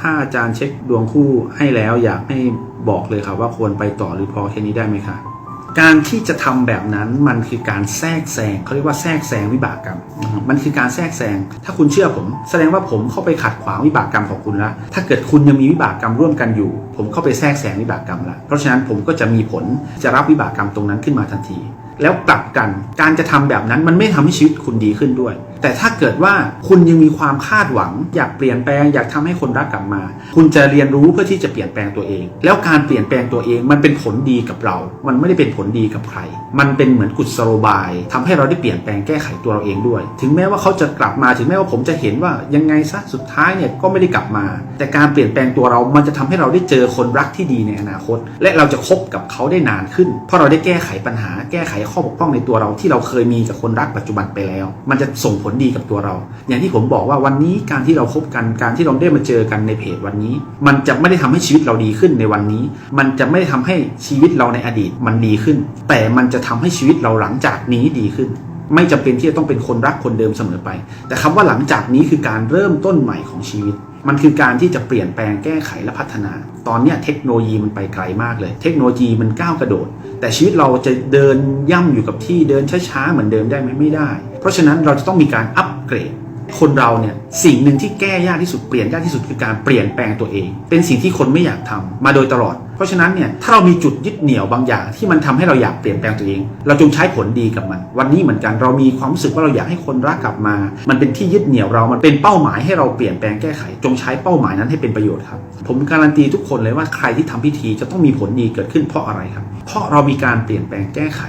ถ้าอาจารย์เช็คดวงคู่ให้แล้วอยากให้บอกเลยครับว่าควรไปต่อหรือพอแค่นี้ได้ไหมคะการที่จะทำแบบนั้นมันคือการแทรกแซงเขาเรียกว่าแทรกแซงวิบากกรรมนะครับมันคือการแทรกแซงถ้าคุณเชื่อผม แสดงว่าผมเข้าไปขัดขวางวิบากกรรมของคุณแล้วถ้าเกิดคุณยังมีวิบากกรรมร่วมกันอยู่ ผมเข้าไปแทรกแซงวิบากกรรมแล้วเพราะฉะนั้นผมก็จะมีผลจะรับวิบากกรรมตรงนั้นขึ้นมาทันที แล้วกลับกันการจะทำแบบนั้นมันไม่ทำให้ชีวิตคุณดีขึ้นด้วย แต่ถ้าเกิดว่าคุณยังมีความคาดหวัง อยากเปลี่ยนแปลงอยากทำให้คนรักกลับมา คุณจะเรียนรู้เพื่อที่จะเปลี่ยนแปลงตัวเอง แล้วการเปลี่ยนแปลงตัวเองมันเป็นผลดีกับเรา มันไม่ได้เป็นผลดีกับใคร มันเป็นเหมือนกุศโลบายทำให้เราได้เปลี่ยนแปลงแก้ไขตัวเราเองด้วย ถึงแม้ว่าเขาจะกลับมาถึงแม้ว่าผมจะเห็นว่ายังไงซะสุดท้ายเนี่ยก็ไม่ได้กลับมา แต่การเปลี่ยนแปลงตัวเรา มันจะทำให้เราได้เจอคนรักที่ดีในอนาคต และเราจะคบกับเขาได้นานขึ้น เพราะเราได้แก้ไขปัญหา แก้ไขข้อบกพร่องในตัวเราที่เราเคยมีกับคนรักปัจจุบันไปแล้ว มันจะส่งผลดีกับตัวเรา อย่างที่ผมบอกว่าวันนี้การที่เราคบกันการที่เราได้มาเจอกันในเพจวันนี้ มันจะไม่ได้ทำให้ชีวิตเราดีขึ้นในวันนี้ มันจะไม่ได้ทำให้ชีวิตเราในอดีตมันดีขึ้น แต่มันจะทำให้ชีวิตเราหลังจากนี้ดีขึ้น ไม่จำเป็นที่จะต้องเป็นคนรักคนเดิมเสมอไป แต่คำว่าหลังจากนี้คือการเริ่มต้นใหม่ของชีวิตมันคือการที่จะเปลี่ยนแปลงแก้ไขและพัฒนา ตอนนี้เทคโนโลยีมันไปไกลมากเลย เทคโนโลยีมันก้าวกระโดด แต่ชีวิตเราจะเดินย่ำอยู่กับที่เดินช้าๆเหมือนเดิมได้ไหมไม่ได้ เพราะฉะนั้นเราจะต้องมีการอัปเกรด คนเราเนี่ยสิ่งหนึ่งที่แก้ยากที่สุดเปลี่ยนยากที่สุดคือการเปลี่ยนแปลงตัวเอง เป็นสิ่งที่คนไม่อยากทำมาโดยตลอด เพราะฉะนั้นเนี่ยถ้าเรามีจุดยึดเหนี่ยวบางอย่างที่มันทำให้เราอยากเปลี่ยนแปลงตัวเอง เราจงใช้ผลดีกับมัน วันนี้เหมือนกันเรามีความรู้สึกว่าเราอยากให้คนรักกลับมา มันเป็นที่ยึดเหนี่ยวเรา มันเป็นเป้าหมายให้เราเปลี่ยนแปลงแก้ไข จงใช้เป้าหมายนั้นให้เป็นประโยชน์ครับ ผมการันตีทุกคนเลยว่าใครที่ทำพิธีจะต้องมีผลดีเกิดขึ้นเพราะอะไรครับ เพราะเรามีการเปลี่ยนแปลงแก้ไข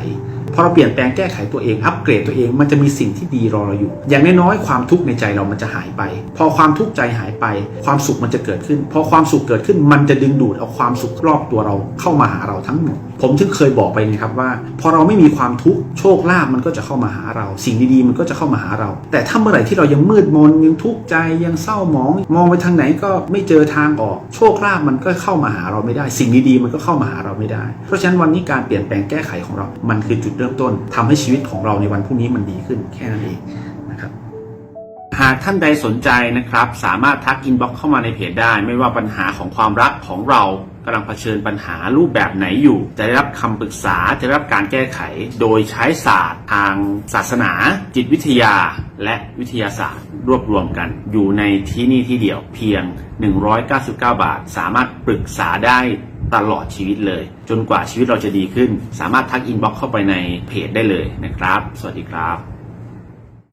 พอเราเปลี่ยนแปลงแก้ไขตัวเองอัปเกรดตัวเองมันจะมีสิ่งที่ดีรอเราอยู่ อย่างน้อยๆความทุกข์ในใจเรามันจะหายไป พอความทุกข์ใจหายไป ความสุขมันจะเกิดขึ้น พอความสุขเกิดขึ้นมันจะดึงดูดเอาความสุขรอบตัวเราเข้ามาหาเราทั้งหมด ผมถึงเคยบอกไปนะครับว่า พอเราไม่มีความทุกข์โชคลาภมันก็จะเข้ามาหาเรา สิ่งดีๆมันก็จะเข้ามาหาเรา แต่ถ้าเมื่อไหร่ที่เรายังมืดมนยังทุกข์ใจยังเศร้าหมอง มองไปทางไหนก็ไม่เจอทางออก โชคลาภมันก็เข้ามาหาเราไม่ได้ สิ่งดีๆมันก็เข้ามาหาเราไม่ได้ เพราะฉะนั้นวันนี้การเปลี่ยนแปลงแก้ไขของเรา มันคือจุดเริ่มต้นทำให้ชีวิตของเราในวันพรุ่งนี้มันดีขึ้นแค่นั้นเองนะครับหากท่านใดสนใจนะครับ สามารถทักอินบ็อกเข้ามาในเพจได้ ไม่ว่าปัญหาของความรักของเรา กำลังเผชิญปัญหารูปแบบไหนอยู่ จะได้รับคำปรึกษาจะได้รับการแก้ไข โดยใช้ศาสตร์ทางศาสนา จิตวิทยา และวิทยาศาสตร์ รวบรวมกัน อยู่ในที่นี่ที่เดียวเพียง 199 บาท สามารถปรึกษาได้ตลอดชีวิตเลย จนกว่าชีวิตเราจะดีขึ้น สามารถทักอินบ็อกเข้าไปในเพจได้เลยนะครับ สวัสดีครับ